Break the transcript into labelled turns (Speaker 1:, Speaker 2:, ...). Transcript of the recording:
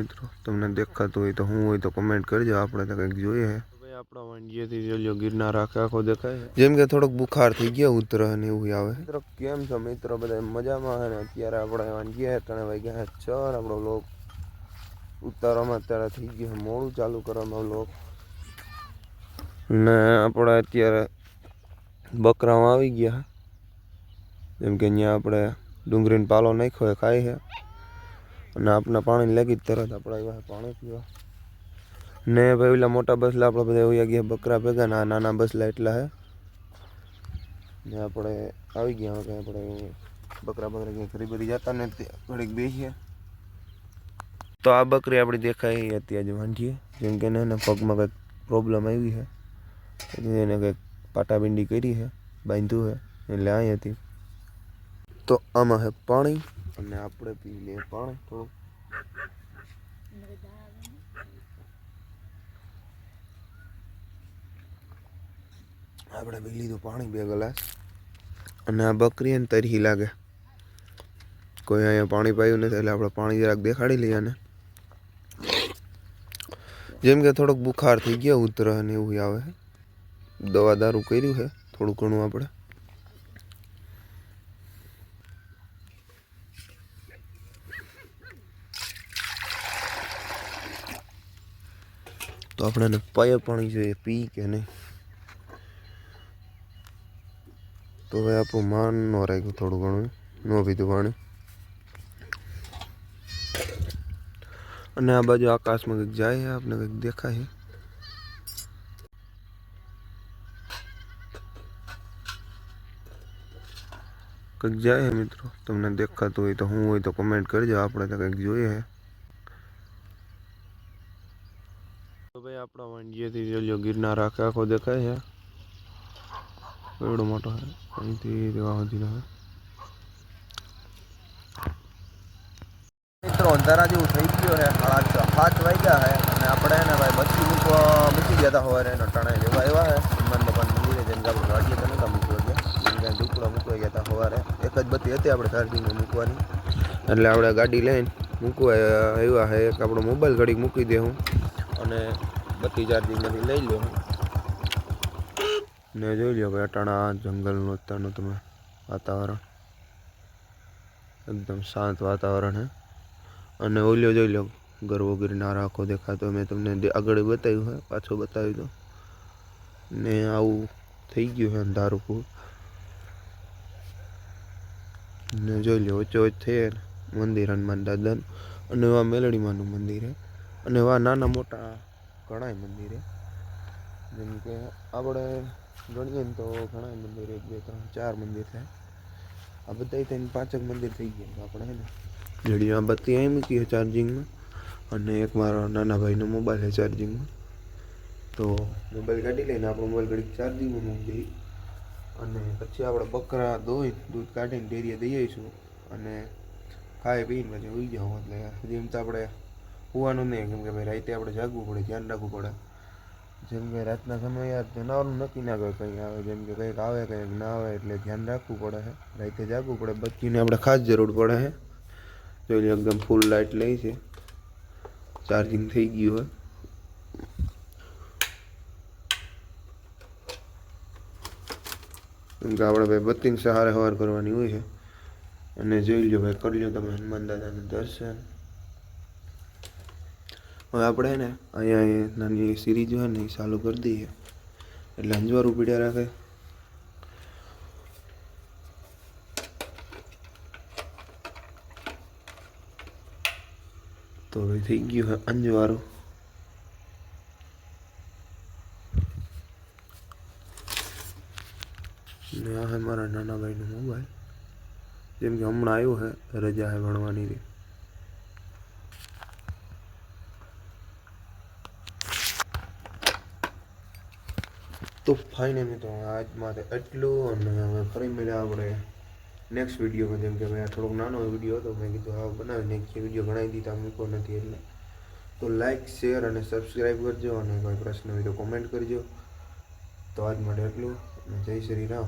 Speaker 1: મિત્રો તમને દેખાતું હોય તો હું હોય તો કમેન્ટ કરજો. આપણે તો કંઈક જોઈએ આપણા વાંડિયાથી જોજો ગિરનાર આખે આખો દેખાય જેમ કે થોડોક બુખાર થઈ ગયો ઉતર ને એવું આવે. મિત્રો કેમ છો મિત્રો? બધા મજામાં અને અત્યારે આપણે વાંડિયા ત્રણ વાગ્યા છ અને આપણો લોક ઉતારવામાં અત્યારે થઈ ગયો મોડું ચાલુ કરવામાં લોક. ને આપણે અત્યારે બકરામાં આવી ગયા જેમ કે અહીંયા આપણે ડુંગળીનો પાલો નાખ્યો એ ખાય છે અને આપણા પાણી લાગી તરત આપણે એવા પાણી પીવા. ને ભાઈ ઓલા મોટા બસલા આપણે બધા વયા ગયા બકરા ભેગા ના નાના બસલા એટલા હે. ને આપણે આવી ગયા હવે આપણે બકરા બકરા ક્યાંક ઘરી બધી જતા ને ઘડીક બેસીએ. તો આ બકરી આપણી દેખાય એ હતી આજે વાંઢીએ. જેમ કે એને પગમાં કંઈક પ્રોબ્લેમ આવી છે એને કંઈક પાટાબિંડી કરી છે બાંધ્યું છે એટલે અહીં હતી. તો આમાં છે પાણી. અને આપણે પી લઈએ પાણી થોડુંક આપણે પી લીધું પાણી બે ગ્લાસ. અને આ બકરી એને તરહી લાગે. કોઈ અહીંયા પાણી પાયું નથી એટલે આપણે પાણી જરાક દેખાડી લઈએ ને જેમ કે થોડોક બુખાર થઈ ગયો ઉતર ને એવું આવે. દવા દારૂ કર્યું છે, થોડું ઘણું આપણે. તો આપણે પાયે પાણી જોઈએ, પી કે નહીં. તો હવે આપણું માન ન રાખ્યું થોડું ઘણું, ન પીધું પાણી. અને આ બાજુ આકાશમાં કંઈક જાય આપણે કંઈક દેખાય કંઈક જાય મિત્રો, તમને દેખાતું હોય તો હું હોય તો કમેન્ટ કરજો, આપણે તો કંઈક જોઈએ તો ભાઈ આપણા વાંડિયાથી જોજો ગિરનાર આખે આખો દેખાય છે. એવડો મોટો છે. અહીંથી દેવા સુધીનો
Speaker 2: મિત્રો, અંધારા જેવું થઈ ગયો છે. સાડા સાત વાગ્યા છે અને આપણે ને ભાઈ બચ્ચી મૂકવા મૂકી ગયા હતા સવારે. એનો ટણે લેવા આવ્યા છે. હનુમાન ભગવાન મંદિરે જઈને આપણે ગાડીએ તો નહોતા મૂકવા ગયા જેમ કે મૂકવા ગયા હતા સવારે. એક જ બત્તી હતી આપણે ચાર્જિંગમાં મૂકવાની.
Speaker 1: એટલે આપણે ગાડી લઈને મૂકવા આવ્યા છે. એક આપણો મોબાઈલ ઘડીક મૂકી દે હું. અને બત્તી ચાર્જિંગમાંથી લઈ લો ને જોઈ લો ભાઈ અટાણા જંગલનું અત્યારનું તમે વાતાવરણ. એકદમ શાંત વાતાવરણ હે. અને ઓલિયો જોઈ લો ગરવો ગિરનાર આખો દેખાતો, મેં તમને આગળ બતાવ્યું હોય પાછો બતાવી દો ને આવું થઈ ગયું છે અંધારું ને જોઈ લો વચ્ચે વચ્ચે મંદિર હનુમાન દાદાનું. અને એવા મેલડીમાનું મંદિર છે અને એવા નાના મોટા ઘણાય મંદિરે. જેમ કે આપણે ગણીએ ને તો ઘણા મંદિર એક, બે, ત્રણ, ચાર મંદિર થાય. આ બધા થઈને પાંચક મંદિર થઈ ગયા આપણે હે ને જડી આ બત્તી અહીં મૂકી ચાર્જિંગમાં અને એક મારા નાના ભાઈનો મોબાઈલ છે ચાર્જિંગમાં તો મોબાઈલ કાઢી લઈને આપણો મોબાઈલ ઘડીક ચાર્જિંગમાં મૂકી દઈએ. અને પછી આપણે બકરા, દોઈ, દૂધ કાઢીને ડેરીએ દઈ આવીશું. અને ખાઈ પીને પછી ઉઈ જાઉં એટલે જેમ તો આપણે હોવાનું નહીં, કેમ કે ભાઈ રાતે આપણે જાગવું પડે, ધ્યાન રાખવું પડે. જેમ કે રાતના સમયે જનાવરનું નક્કી ના કરે કંઈ આવે, જેમ કે કંઈક આવે, કંઈક ના આવે એટલે ધ્યાન રાખવું પડે છે. રાતે જાગવું પડે બચ્ચીને આપણે ખાસ જરૂર પડે છે. જોઈ લો એકદમ ફૂલ લાઇટ લઈ છે. ચાર્જિંગ થઈ ગયું હોય. કેમ કે આપણે ભાઈ બત્તીને સહારે સવાર કરવાની હોય છે. અને જોઈ લો ભાઈ, કરી લો તમે હનુમાન દાદાનું દર્શન. હવે આપણે ને અહીંયા નાની સિરીઝ હોય ને એ ચાલુ કરી દઈએ. એટલે અંજવારું પીડ્યા રાખે. તો હવે થઈ ગયું અંજવારું. ને આ છે મારા નાના ભાઈનો મોબાઈલ જેમ કે હમણાં આવ્યો છે રજા છે ભણવાની. તો ફાઇનલી તો આજ માટે એટલું અને હવે ફરી મળ્યા આપણે નેક્સ્ટ વિડીયોમાં જેમ કે આ થોડોક નાનો વીડિયો હતો, મેં કીધું હા, બનાવી નાખીએ. વીડિયો ગણાવી દીધા, મૂકો નથી એટલે. તો લાઈક શેર અને સબસ્ક્રાઈબ કરજો અને કોઈ પ્રશ્ન હોય તો કોમેન્ટ કરજો. તો આજ માટે એટલું અને જય શ્રી રામ.